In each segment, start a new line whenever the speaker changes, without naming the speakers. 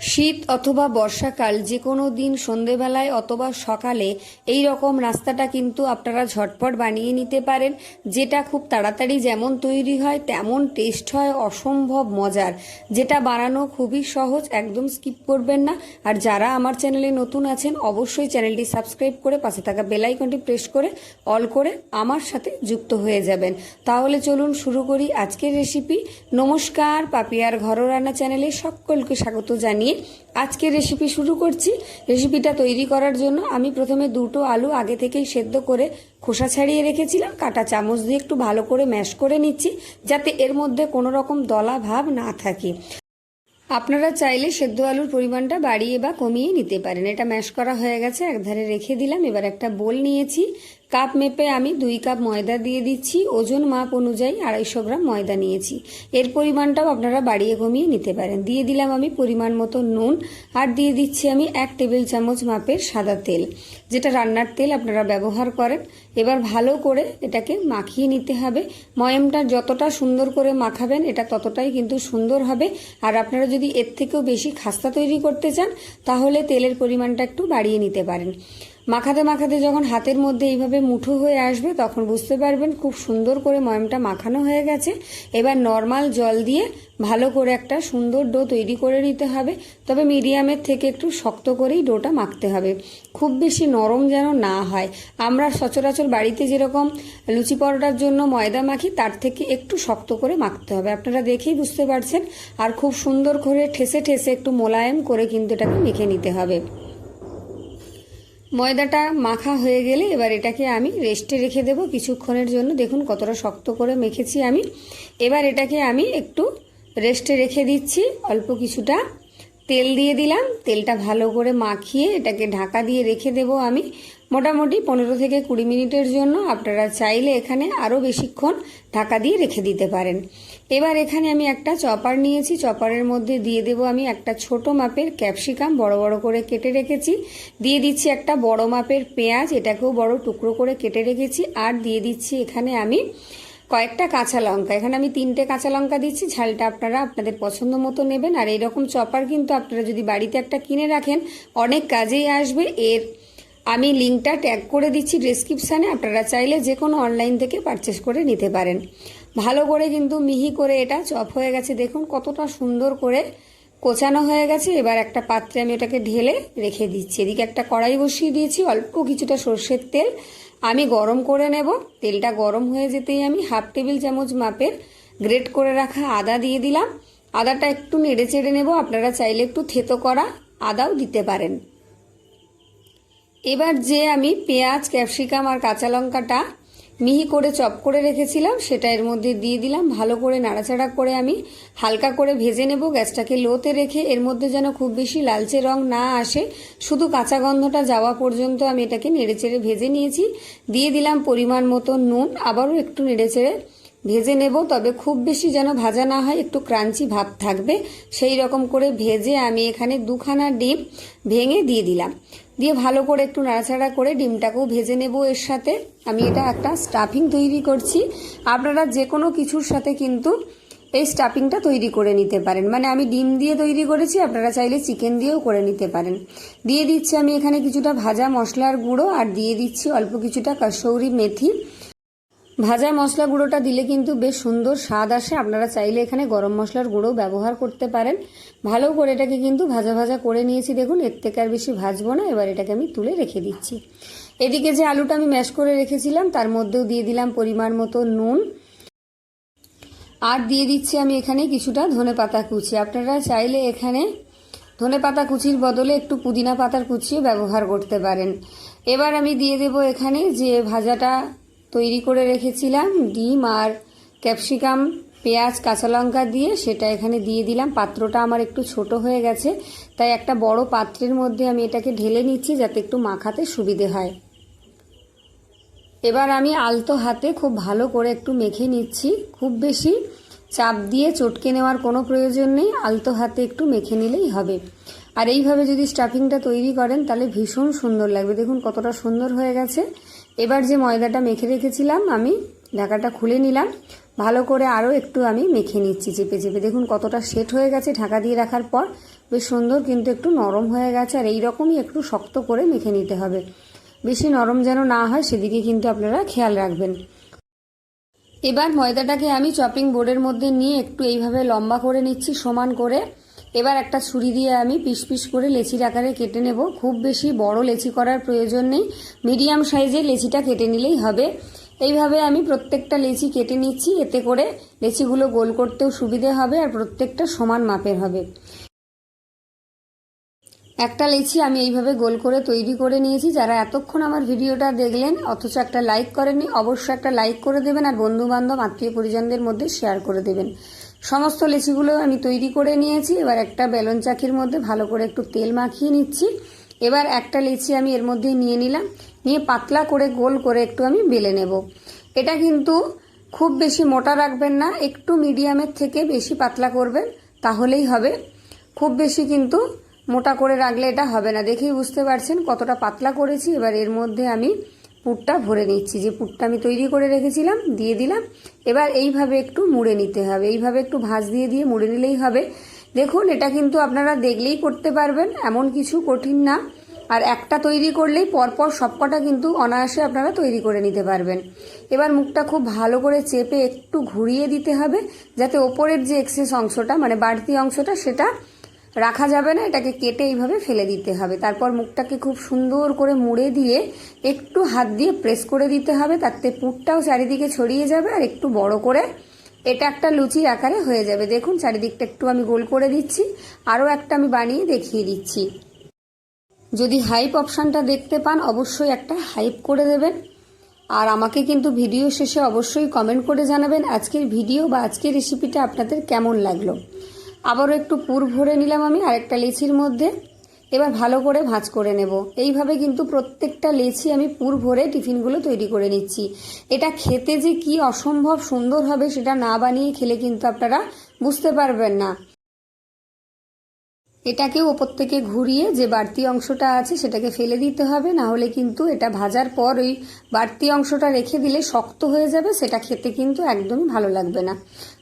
শীত অথবা বর্ষাকাল যে কোনো দিন সন্ধেবেলায় অথবা সকালে, এই রকম রাস্তাটা কিন্তু আপনারা ঝটপট বানিয়ে নিতে পারেন। যেটা খুব তাড়াতাড়ি যেমন তৈরি হয়, তেমন টেস্ট হয়, অসম্ভব মজার। যেটা বানানো খুবই সহজ, একদম স্কিপ করবেন না। আর যারা আমার চ্যানেলে নতুন আছেন, অবশ্যই চ্যানেলটি সাবস্ক্রাইব করে পাশে থাকা বেল আইকনটি প্রেস করে অল করে আমার সাথে যুক্ত হয়ে যাবেন। তাহলে চলুন শুরু করি আজকের রেসিপি নমস্কার, পাপিয়ার ঘর রান্না চ্যানেলে সকলকে স্বাগত জানিয়ে আজকের রেসিপি শুরু করছি। রেসিপিটা তৈরি করার জন্য আমি প্রথমে দুটো আলু আগে থেকেই সেদ্ধ করে খোসা ছাড়িয়ে রেখেছিলাম। কাটা চামচ দিয়ে একটু ভালো করে ম্যাশ করে নিচ্ছি, যাতে এর মধ্যে কোনো রকম দলা ভাব না থাকে। আপনারা চাইলে সেদ্ধ আলুর পরিমাণটা বাড়িয়ে বা কমিয়ে নিতে পারেন। এটা ম্যাশ করা হয়ে গেছে, একধারে রেখে দিলাম। এবার একটা বোল নিয়েছি। কাপ মেপে আমি দুই কাপ ময়দা দিয়ে দিচ্ছি। ওজন মাপ অনুযায়ী আড়াইশো গ্রাম ময়দা নিয়েছি। এর পরিমাণটাও আপনারা বাড়িয়ে কমিয়ে নিতে পারেন। দিয়ে দিলাম আমি পরিমাণ মতো নুন আর দিয়ে দিচ্ছি আমি এক টেবিল চামচ মাপের সাদা তেল, যেটা রান্নার তেল আপনারা ব্যবহার করেন। এবার ভালো করে এটাকে মাখিয়ে নিতে হবে। ময়মটা যতটা সুন্দর করে মাখাবেন, এটা ততটাই কিন্তু সুন্দর হবে। আর আপনারা যদি এর থেকেও বেশি খাস্তা তৈরি করতে চান, তাহলে তেলের পরিমাণটা একটু বাড়িয়ে নিতে পারেন। মাখাতে মাখাতে যখন হাতের মধ্যে এইভাবে মুঠো হয়ে আসবে, তখন বুঝতে পারবেন খুব সুন্দর করে ময়মটা মাখানো হয়ে গেছে। এবার নর্মাল জল দিয়ে ভালো করে একটা সুন্দর ডো তৈরি করে নিতে হবে। তবে মিডিয়ামের থেকে একটু শক্ত করেই ডোটা মাখতে হবে। খুব বেশি নরম যেন না হয়। আমরা সচরাচর বাড়িতে যেরকম লুচি পরোটার জন্য ময়দা মাখি, তার থেকে একটু শক্ত করে মাখতে হবে। আপনারা দেখেই বুঝতে পারছেন। আর খুব সুন্দর করে ঠেসে ঠেসে একটু মোলায়েম করে কিন্তু এটাকে মেখে নিতে হবে। ময়দাটা মাখা হয়ে গেলে এবার এটাকে আমি রেস্টে রেখে দেব কিছুক্ষণের জন্য। দেখুন কতটা শক্ত করে মেখেছি আমি। এবার এটাকে আমি একটু রেস্টে রেখে দিচ্ছি, অল্প কিছুটা তেল দিয়ে দিলাম। তেলটা ভালো করে মাখিয়ে এটাকে ঢাকা দিয়ে রেখে দেব আমি। মোটামুটি পনেরো থেকে কুড়ি মিনিটের জন্য আপনারা চাইলে এখানে আরও বেশিক্ষণ ঢাকা দিয়ে রেখে দিতে পারেন। এবার এখানে আমি একটা চপার নিয়েছি। চপারের মধ্যে দিয়ে দেব আমি একটা ছোট মাপের ক্যাপসিকাম, বড় বড় করে কেটে রেখেছি। দিয়ে দিচ্ছি একটা বড় মাপের পেঁয়াজ, এটাকেও বড় টুকরো করে কেটে রেখেছি। আর দিয়ে দিচ্ছি এখানে আমি কয়েকটা কাঁচা লঙ্কা। এখানে আমি তিনটে কাঁচা লঙ্কা দিচ্ছি, ঝালটা আপনারা আপনাদের পছন্দ মতো নেবেন। আর এইরকম চপার কিন্তু আপনারা যদি বাড়িতে একটা কিনে রাখেন, অনেক কাজেই আসবে। এর আমি লিঙ্কটা ট্যাগ করে দিচ্ছি ডিসক্রিপশানে, আপনারা চাইলে যে কোনো অনলাইন থেকে পারচেস করে নিতে পারেন। ভালো করে কিন্তু মিহি করে এটা চপ হয়ে গেছে। দেখুন কতটা সুন্দর করে কোচানো হয়ে গেছে। এবার একটা পাত্রে আমি এটাকে ঢেলে রেখে দিচ্ছি। এদিকে একটা কড়াই বসিয়ে দিয়েছি, অল্প কিছুটা সর্ষের তেল। আমি গরম করে নেব। তেলটা গরম হয়ে যেতেই আমি হাফ টেবিল চামচ মাপের গ্রেট করে রাখা আদা দিয়ে দিলাম। আদাটা একটু নেড়ে চেড়ে নেব। আপনারা চাইলে একটু থেতো করা আদাও দিতে পারেন। এবার যে আমি পেঁয়াজ, ক্যাপসিকাম আর কাঁচা লঙ্কাটা মিহি করে চপ করে রেখেছিলাম, সেটা এর মধ্যে দিয়ে দিলাম। ভালো করে নাড়াচাড়া করে আমি হালকা করে ভেজে নেব। গ্যাসটাকে লোতে রেখে এর মধ্যে যেন খুব বেশি লালচে রং না আসে, শুধু কাঁচা গন্ধটা যাওয়া পর্যন্ত আমি এটাকে নেড়েচেড়ে ভেজে নিয়েছি। দিয়ে দিলাম পরিমাণ মতো নুন, আবারও একটু নেড়েচেড়ে ভেজে নেব। তবে খুব বেশি যেন ভাজা না হয়, একটু ক্রাঞ্চি ভাব থাকবে। সেই রকম করে ভেজে আমি এখানে দুখানা ডিম ভেঙে দিয়ে দিলাম। দিয়ে ভালো করে একটু নাড়াচাড়া করে ডিমটাকেও ভেজে নেব এর সাথে। আমি এটা একটা স্টাফিং তৈরি করছি। আপনারা যে কোনো কিছুর সাথে কিন্তু এই স্টাফিংটা তৈরি করে নিতে পারেন। মানে আমি ডিম দিয়ে তৈরি করেছি, আপনারা চাইলে চিকেন দিয়েও করে নিতে পারেন। দিয়ে দিচ্ছি আমি এখানে কিছুটা ভাজা মশলার গুঁড়ো আর দিয়ে দিচ্ছি অল্প কিছুটা কসৌরি মেথি। ভাজা মশলা গুঁড়োটা দিলে কিন্তু বেশ সুন্দর স্বাদ আসে। আপনারা চাইলে এখানে গরম মশলার গুঁড়ো ব্যবহার করতে পারেন। ভালো করে এটাকে কিন্তু ভাজা ভাজা করে নিয়েছি। দেখুন, এর থেকে আর বেশি ভাজবো না। এবার এটাকে আমি তুলে রেখে দিচ্ছি। এদিকে যে আলুটা আমি ম্যাশ করে রেখেছিলাম, তার মধ্যেও দিয়ে দিলাম পরিমাণ মতো নুন। আর দিয়ে দিচ্ছি আমি এখানে কিছুটা ধনে পাতা কুচি। আপনারা চাইলে এখানে ধনে পাতা কুচির বদলে একটু পুদিনা পাতার কুচিও ব্যবহার করতে পারেন। এবার আমি দিয়ে দেব এখানে যে ভাজাটা তৈরি করে রেখেছিলাম, ডিম আর ক্যাপসিকাম, পেঁয়াজ, কাঁচা লঙ্কা দিয়ে সেটা এখানে দিয়ে দিলাম। পাত্রটা আমার একটু ছোট হয়ে গেছে, তাই একটা বড় পাত্রের মধ্যে আমি এটাকে ঢেলে নিচ্ছি যাতে একটু মাখাতে সুবিধে হয়। এবার আমি আলতো হাতে খুব ভালো করে একটু মেখে নিচ্ছি। খুব বেশি চাপ দিয়ে চটকে নেওয়ার কোনো প্রয়োজন নেই, আলতো হাতে একটু মেখে নিলেই হবে। আর এইভাবে যদি স্টাফিংটা তৈরি করেন, তাহলে ভীষণ সুন্দর লাগবে। দেখুন কতটা সুন্দর হয়ে গেছে। এবার যে ময়দাটা মেখে রেখেছিলাম আমি, ঢাকাটা খুলে নিলাম। ভালো করে আরও একটু আমি মেখে নিচ্ছি চেপে চেপে। দেখুন কতটা সেট হয়ে গেছে ঢাকা দিয়ে রাখার পর। বেশ সুন্দর কিন্তু একটু নরম হয়ে গেছে আর এই রকমই একটু শক্ত করে মেখে নিতে হবে। বেশি নরম যেন না হয় সেদিকে কিন্তু আপনারা খেয়াল রাখবেন। এবার ময়দাটাকে আমি চপিং বোর্ডের মধ্যে নিয়ে একটু এইভাবে লম্বা করে নিচ্ছি সমান করে। এবার একটা ছুরি দিয়ে আমি পিস পিস করে লেচির আকারে কেটে নেব। খুব বেশি বড় লেচি করার প্রয়োজন নেই। মিডিয়াম সাইজের লেচিটা কেটে নিলেই হবে। এইভাবে আমি প্রত্যেকটা লেচি কেটে নিচ্ছি। এতে করে লেচিগুলো গোল করতেও সুবিধে হবে আর প্রত্যেকটা সমান মাপের হবে। একটা লেচি আমি এইভাবে গোল করে তৈরি করে নিয়েছি। যারা এতক্ষণ আমার ভিডিওটা দেখলেন, অথচ একটা লাইক করেননি, অবশ্যই একটা লাইক করে দেবেন আর বন্ধু বান্ধব আত্মীয় পরিজনদের মধ্যে শেয়ার করে দেবেন। সমস্ত লেচিগুলো আমি তৈরি করে নিয়েছি। এবার একটা বেলন চাকির মধ্যে ভালো করে একটু তেল মাখিয়ে নিচ্ছি। এবার একটা লেচি আমি এর মধ্যে নিয়ে নিলাম। নিয়ে পাতলা করে গোল করে একটু আমি বেলে নেব। এটা কিন্তু খুব বেশি মোটা রাখবেন না, একটু মিডিয়ামের থেকে বেশি পাতলা করবেন, তাহলেই হবে। খুব বেশি কিন্তু মোটা করে রাখলে এটা হবে না। দেখেই বুঝতে পারছেন কতটা পাতলা করেছি। এবার এর মধ্যে আমি পুরটা ভরে নিচ্ছি। যে পুরটা আমি তৈরি করে রেখেছিলাম, দিয়ে দিলাম। এবার এইভাবে একটু মুড়ে নিতে হবে। এইভাবে একটু ভাঁজ দিয়ে দিয়ে মুড়ে নিলেই হবে। দেখুন, এটা কিন্তু আপনারা দেখলেই করতে পারবেন, এমন কিছু কঠিন না। আর একটা তৈরি করলেই পরপর সবকটা কিন্তু অনায়াসে আপনারা তৈরি করে নিতে পারবেন। এবার মুখটা খুব ভালো করে চেপে একটু ঘুরিয়ে দিতে হবে, যাতে ওপরের যে এক্সেস অংশটা মানে বাড়তি অংশটা, সেটা রাখা যাবে না, এটাকে কেটে এইভাবে ফেলে দিতে হবে। তারপর মুখটাকে খুব সুন্দর করে মুড়ে দিয়ে একটু হাত দিয়ে প্রেস করে দিতে হবে, তাতে পুরটাও চারিদিকে ছড়িয়ে যাবে আর একটু বড় করে এটা একটা লুচি আকারে হয়ে যাবে। দেখুন, চারিদিকটা একটু আমি গোল করে দিচ্ছি, আরও একটা আমি বানিয়ে দেখিয়ে দিচ্ছি। যদি হাইপ অপশানটা দেখতে পান, অবশ্যই একটা হাইপ করে দেবেন। আর আমাকে কিন্তু ভিডিও শেষে অবশ্যই কমেন্ট করে জানাবেন আজকের ভিডিও বা আজকের রেসিপিটা আপনাদের কেমন লাগল। আবারও একটু পুর ভরে নিলাম আমি আরেকটা লেচির মধ্যে। এবার ভালো করে ভাঁজ করে নেব। এইভাবে কিন্তু প্রত্যেকটা লেচি আমি পুর ভরে টিফিনগুলো তৈরি করে নিচ্ছি। এটা খেতে যে কি অসম্ভব সুন্দর হবে সেটা না বানিয়ে খেলে কিন্তু আপনারা বুঝতে পারবেন না। এটাকেও ওপর থেকে ঘুরিয়ে যে বাড়তি অংশটা আছে সেটাকে ফেলে দিতে হবে, না হলে কিন্তু এটা ভাজার পর ওই বাড়তি অংশটা রেখে দিলে শক্ত হয়ে যাবে, সেটা খেতে কিন্তু একদমই ভালো লাগবে না।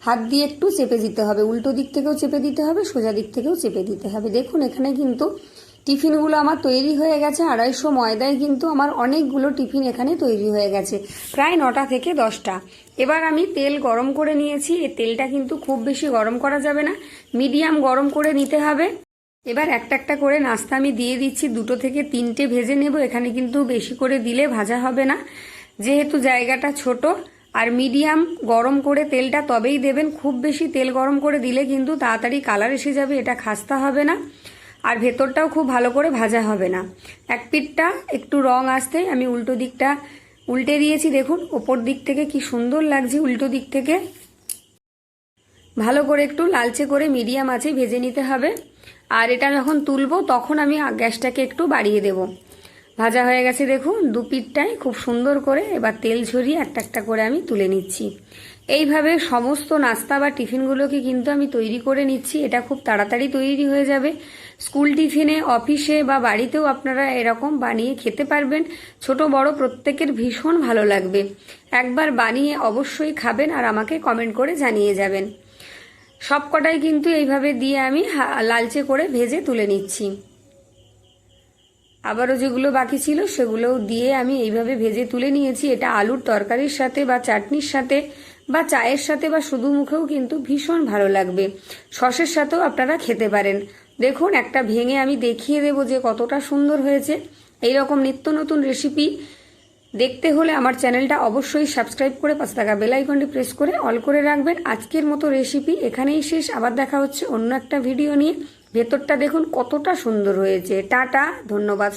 হাত দিয়ে একটু চেপে দিতে হবে, উল্টো দিক থেকেও চেপে দিতে হবে, সোজা দিক থেকেও চেপে দিতে হবে। দেখুন, এখানে কিন্তু টিফিনগুলো আমার তৈরি হয়ে গেছে, আড়াইশো ময়দায় কিন্তু আমার অনেকগুলো টিফিন এখানে তৈরি হয়ে গেছে, প্রায় নটা থেকে দশটা। এবার আমি তেল গরম করে নিয়েছি, এই তেলটা কিন্তু খুব বেশি গরম করা যাবে না, মিডিয়াম গরম করে নিতে হবে। এবার একটা একটা করে নাস্তা আমি দিয়ে দিচ্ছি। দুটো থেকে তিনটে ভেজে নেব। এখানে কিন্তু বেশি করে দিলে ভাজা হবে না। যেহেতু জায়গাটা ছোট আর মিডিয়াম গরম করে তেলটা তবেই দেবেন। খুব বেশি তেল গরম করে দিলে কিন্তু তাড়াতাড়ি কালার এসে যাবে, এটা খাস্তা হবে না। আর ভেতরটাও খুব ভালো করে ভাজা হবে না। এক পিঠটা একটু রং আসতে আমি উল্টো দিকটা উল্টে দিয়েছি। দেখুন, ওপর দিক থেকে কি সুন্দর লাগছে উল্টো দিক থেকে। ভালো করে একটু লালচে করে মিডিয়াম আছে ভেজে নিতে হবে। আর এটা যখন তুলবো, তখন আমি গ্যাসটাকে একটু বাড়িয়ে দেব। ভাজা হয়ে গেছে দেখুন, দু পিঠটাই খুব সুন্দর করে এবার তেল ঝরিয়ে একটা একটা করে আমি তুলে নিচ্ছি। এইভাবে সমস্ত নাস্তা বা টিফিনগুলোকে কিন্তু আমি তৈরি করে নিচ্ছি। এটা খুব তাড়াতাড়ি তৈরি হয়ে যাবে। স্কুল টিফিনে, অফিসে বা বাড়িতেও আপনারা এরকম বানিয়ে খেতে পারবেন। ছোট, বড় প্রত্যেকের ভীষণ ভালো লাগবে। একবার বানিয়ে অবশ্যই খাবেন আর আমাকে কমেন্ট করে জানিয়ে যাবেন। সব কটাই কিন্তু এইভাবে দিয়ে আমি লালচে করে ভেজে তুলে নিচ্ছি। আবারও যেগুলো বাকি ছিল সেগুলোও দিয়ে আমি এইভাবে ভেজে তুলে নিয়েছি। এটা আলুর তরকারির সাথে বা চাটনির সাথে বা চায়ের সাথে বা শুধু মুখেও কিন্তু ভীষণ ভালো লাগবে। সসের সাথেও আপনারা খেতে পারেন। দেখুন, একটা ভেঙে আমি দেখিয়ে দেবো যে কতটা সুন্দর হয়েছে। এই রকম নিত্য নতুন রেসিপি দেখতে হলে আমার চ্যানেলটা অবশ্যই সাবস্ক্রাইব করে পাঁচ টাকা বেলাইকনটি প্রেস করে অল করে রাখবেন। আজকের মতো রেসিপি এখানেই শেষ। আবার দেখা হচ্ছে অন্য একটা ভিডিও নিয়ে। ভেতরটা দেখুন কতটা সুন্দর হয়েছে। টাটা, ধন্যবাদ।